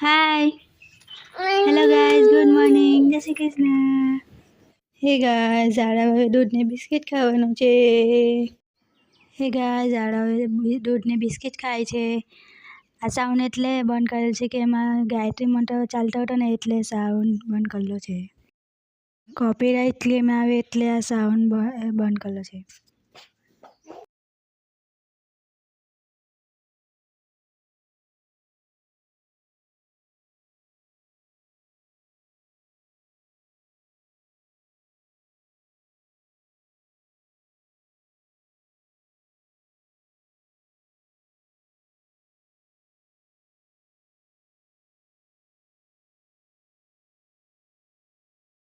Hi hello guys good morning જય શ્રી કૃષ્ણ હે ગાય ઝાડા હવે દૂધને બિસ્કિટ ખાવાનું છે. હે ગાય ઝાડા હવે દૂધને બિસ્કિટ ખાય છે. આ સાઉન્ડ એટલે બંધ કરેલ છે કે એમાં ગાયત્રી મંત્ર ચાલતો હતો ને એટલે સાઉન્ડ બંધ કરેલો છે. કોપીરાઇટ ક્લેમ આવે એટલે આ સાઉન્ડ બંધ કરેલો છે.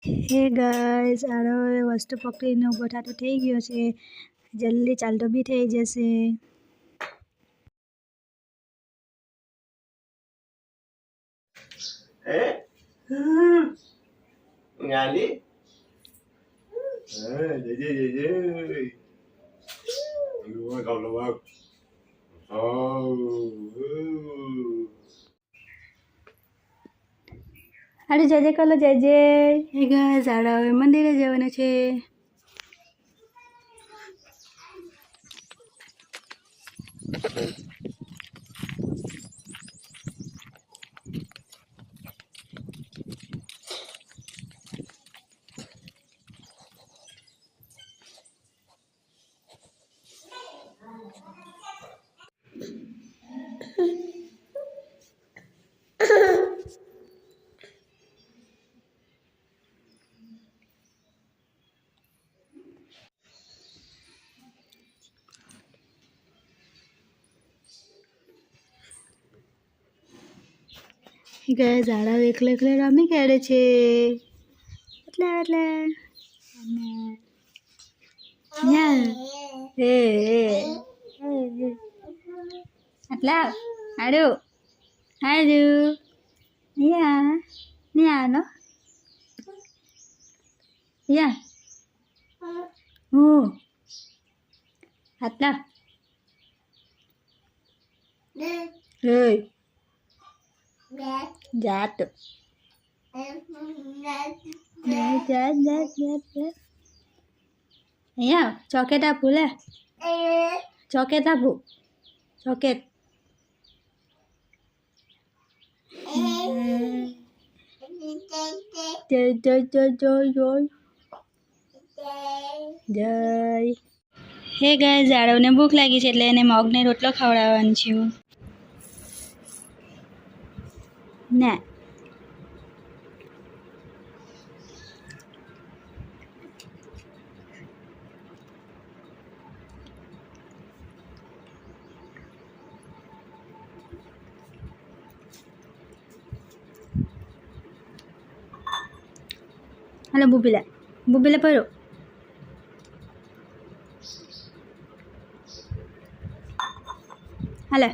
હે ગાઈસ આરો વસ્તુ પકડીને ઊભો થતો થઈ ગયો છે. જલ્દી ચાલતો બી થઈ જશે. không? Oh, અરે જય જય કલો જય જય. હે આરો હવે મંદિરે જવાનું છે. હે ગાઈસ ઝાડા એકલે એકલે રમી કરે છે. એટલે એટલે. અને એ એ એ. આટલા આડો આડો યા યા નો. યા હું. આટલા હે. જાત જાત જાત જાત જાત અહીંયા ચોકેટ આપું લે ચોકેટ આપું ચોકેટ જય જય જય જય જય જય હે ગાય ઝાડવને ભૂખ લાગી છે એટલે એને મગને રોટલો ખવડાવવાનું છું ને അല്ല ബുബില ബുബില പോരോ അല്ലേ